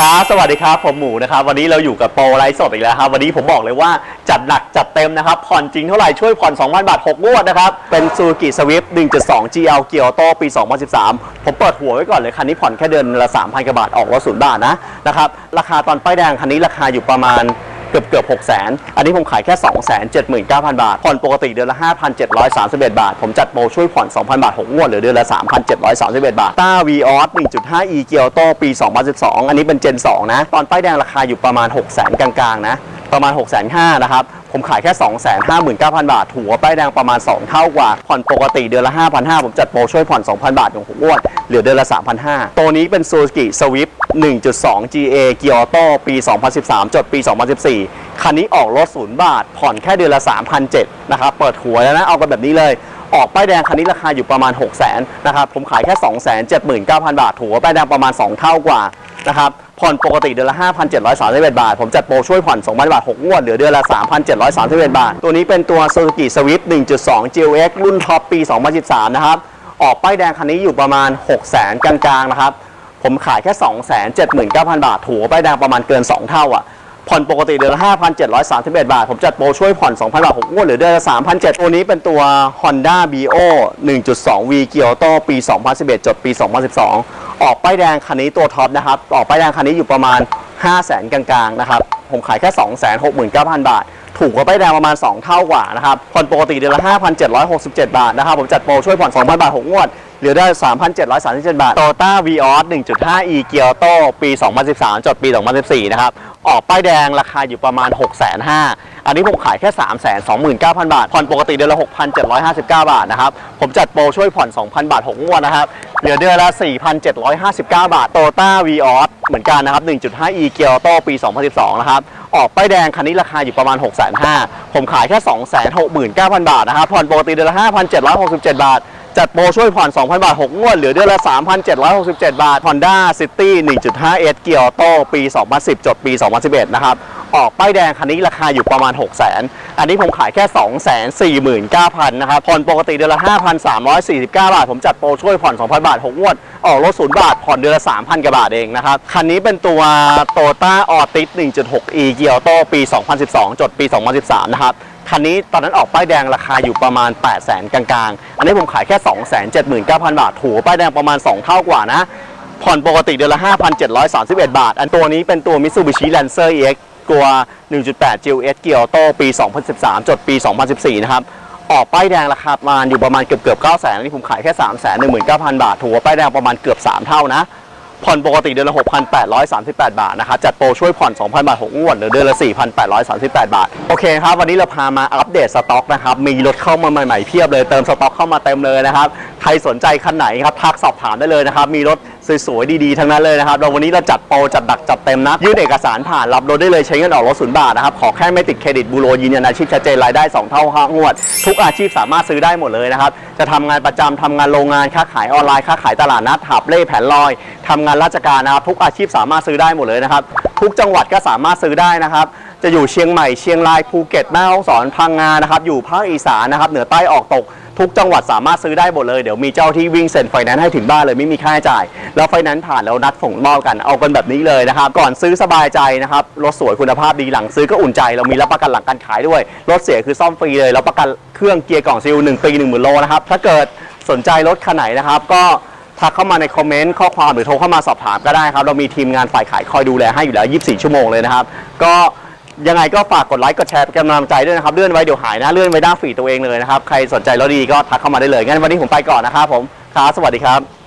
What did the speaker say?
ครับสวัสดีครับ ผมหมูนะครับ วันนี้เราอยู่กับโปรไลฟ์สดอีกแล้วครับ วันนี้ผมบอกเลยว่าจัดหนักจัดเต็มนะครับ ผ่อนจริงเท่าไหร่ ช่วยผ่อน 2,000 บาท 6 งวดนะครับ เป็นซูกิสวิฟ1.2 GL เกียวโตปี 2013 ผมเปิดหัวไว้ก่อนเลย คันนี้ผ่อนแค่เดือนละ 3,000กว่าบาท ออกรถศูนย์บาทนะนะครับ ราคาตอนป้ายแดงคันนี้ราคาอยู่ประมาณ กือบเกือบ6 0 0 0 0 0อันนี้ผมขายแค่2 7 9 0 0 0บาท ผ่อนปกติเดือนละ5,731บาท ผมจัดโปรช่วยผ่อน2,000บาท6งวดหรือเดือนละ3,731บาทต้า v ีออส1.5 e เกียวโตปี2012อันนี้เป็น Gen 2นะ ตอนป้ายแดงราคาอยู่ประมาณ6 0 0 0 0กลางๆนะ ประมาณ6 5 0 0 0นะครับ ผมขายแค่ 259,000 บาทหัวป้ายแดงประมาณ 2 เท่ากว่า ผ่อนปกติเดือนละ 5,500 ผมจัดโปรช่วยผ่อน 2,000 บาทของผมงวดเหลือเดือนละ 3,500 ตัวนี้เป็น Suzuki Swift 1.2 GA เกียร์โตปี 2013 จดปี 2014 คันนี้ออกรถศูนย์บาท ผ่อนแค่เดือนละ 3,700นะครับ เปิดหัวแล้วนะ เอากันแบบนี้เลย ออกป้ายแดงคันนี้ราคาอยู่ประมาณ 6 0 0 0 0 0นะครับ ผมขายแค่ 279,000 บาทหัวป้ายแดงประมาณ 2 เท่ากว่านะครับ ผ่อนปกติเดือนละ 5,731 บาท ผมจัดโปรช่วยผ่อน 2,000 บาท 6 งวด เหลือเดือนละ 3,731 บาท ตัวนี้เป็นตัว Suzuki Swift 1.2 GLX รุ่นท็อปปี 2013 นะครับ ออกป้ายแดงคันนี้อยู่ประมาณ 6 0 0 0 0 0 กลางๆ นะครับ ผมขายแค่ 279,000 บาทถัวป้ายแดงประมาณเกิน 2 เท่าอะ ผ่อนปกติเดือนละ5,731 บาท ผมจัดโปรช่วยผ่อน 2,000 บาท 6 งวดเหลือเดือนละ3,700ตัวนี้เป็นตัว Honda Bio 1.2 V เกียวโตปี 2011 จดปี 2012 ออกป้ายแดงคันนี้ตัวท็อปนะครับ ออกป้ายแดงคันนี้อยู่ประมาณ 500,000 กลางๆ นะครับ ผมขายแค่ 269,000 บาท ถูกกว่าป้ายแดงประมาณ 2 เท่ากว่านะครับ ผ่อนปกติเดือนละ 5,767 บาทนะครับ ผมจัดโปรช่วยผ่อน 2,000 บาท 6 งวดเหลือได้ 3,737 บาท Toyota Vios 1.5 e เกียวโตปี 2013 จดปี 2014 นะครับ ออกป้ายแดงราคาอยู่ประมาณ 6 5 0 0 0อันนี้ผมขายแค่ 329,000 บาท ผ่อนปกติเดือนละ 6,759 บาทนะครับ ผมจัดโปรช่วยผ่อน 2,000 บาท 6 งวดนะครับ เหลือเดือนละ 4,759 บาท Toyota Vios เหมือนกันนะครับ 1.5 e เกียวโตปี 2012 นะครับ ออกป้ายแดงคันนี้ราคาอยู่ประมาณ 6 5 0 0 0ผมขายแค่ 269,000 บาทนะครับ ผ่อนปกติเดือนละ 5,767 บาท จัดโปรช่วยผ่อน 2,000 บาท 6 งวด เหลือเดือนละ 3,767 บาท Honda City 1.5 S เกียร์โตปี 2010 จดปี 2011 นะครับ ออกป้ายแดงคันนี้ราคาอยู่ประมาณ6 0 0 0 0 อันนี้ผมขายแค่ 249,000 นะครับ ผ่อนปกติเดือนละ 5,349 บาท ผมจัดโปรช่วยผ่อน 2,000 บาท 6 งวด ออกรถศูนย์บาท ผ่อนเดือนละ 3,000กว่าบาทเองนะครับ คันนี้เป็นตัว Toyota Altis 1.6 E เกียร์โตปี 2012 จดปี 2013 นะครับคันนี้ตอนนั้นออกป้ายแดงราคาอยู่ประมาณ 8 0 0 0 0 0กลางๆ อันนี้ผมขายแค่ 279,000 บาท ถูป้ายแดงประมาณ 2 เท่ากว่านะ ผ่อนปกติเดือนละ 5,731 บาท อันตัวนี้เป็นตัว Mitsubishi Lancer EX ตัว 1.8 GLS เกียร์โตปี 2013 จดปี 2014 นะครับ ออกป้ายแดงราคาประมาณอยู่ประมาณเกือบเกือบ9 0 0 0 0อันนี้ผมขายแค่ 3 1 9 0 0 0 บาทถูป้ายแดงประมาณเกือบ 3 เท่านะ ผ่อนปกติเดือนละ 6,838 บาทนะครับ จัดโปรช่วยผ่อน 2,000 บาท 6 งวดหลือเดือนละ 4,838 บาท โอเคครับ วันนี้เราพามาอัปเดตสต็อกนะครับ มีรถเข้ามาใหม่ๆเพียบเลย เติมสต็อกเข้ามาเต็มเลยนะครับ ใครสนใจคันไหนครับ ทักสอบถามได้เลยนะครับ มีรถ สวยๆ ดีๆ ทั้งนั้นเลยนะครับเราวันนี้เราจัดโปรจัดดักจัดเต็มนะยื่นเอกสารผ่านรับรถได้เลยใช้เงินออกรถศูนย์บาทนะครับขอแค่ไม่ติดเครดิตบูโรยืนยันอาชีพชัดเจนรายได้ 2 เท่าห้างวด ทุกอาชีพสามารถซื้อได้หมดเลยนะครับจะทำงานประจำทำงานโรงงานค้าขายออนไลน์ค้าขายตลาดนัดหับเล่แผนลอยทำงานราชการนะครับทุกอาชีพสามารถซื้อได้หมดเลยนะครับทุกจังหวัดก็สามารถซื้อได้นะครับจะอยู่เชียงใหม่เชียงรายภูเก็ตแม่ฮ่องสอนพังงานะครับอยู่ภาคอีสานนะครับเหนือใต้ออกตก ทุกจังหวัดสามารถซื้อได้หมดเลย เดี๋ยวมีเจ้าที่วิ่งเซ็นไฟแนนซ์ให้ถึงบ้านเลยไม่มีค่าใช้จ่าย แล้วไฟแนนซ์ผ่านแล้วนัดส่งมอบกันเอากันแบบนี้เลยนะครับ ก่อนซื้อสบายใจนะครับรถสวยคุณภาพดีหลังซื้อก็อุ่นใจ เรามีรับประกันหลังการขายด้วย รถเสียคือซ่อมฟรีเลยรับประกันเครื่องเกียร์กล่องซีลหนึ่งปีหนึ่งหมื่นโลนะครับถ้าเกิดสนใจรถคันไหนนะครับก็ทักเข้ามาในคอมเมนต์ข้อความหรือโทรเข้ามาสอบถามก็ได้ครับ เรามีทีมงานฝ่ายขายคอยดูแลให้อยู่แล้ว 24 ชั่วโมงเลยนะครับ ก็ ยังไงก็ฝากกดไลค์กดแชร์เป็นกำลังใจด้วยนะครับเลื่อนไว้เดี๋ยวหายนะเลื่อนไว้หน้าฝีดตัวเองเลยนะครับใครสนใจแล้วดีก็ทักเข้ามาได้เลยงั้นวันนี้ผมไปก่อนนะครับผมครับสวัสดีครับ